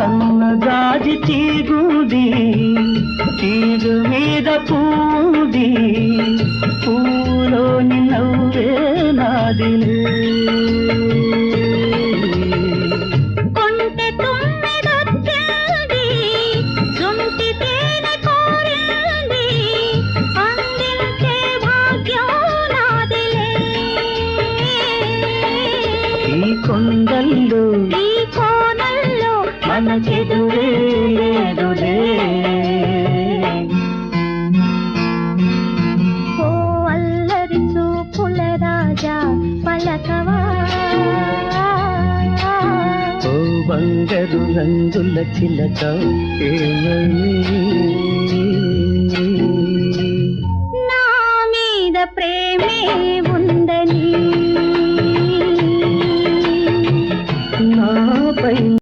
సన్నజాజి తీగుది తీరు మీద పూది పూలోని నవ్వే నాదిలే. కొంటె మనచెదురే లేదులే ఓ అల్లరి చూపుల రాజా పలకవా. ఓ బంగారు రంగుల చిలక నా మీద ప్రేమే ఉందని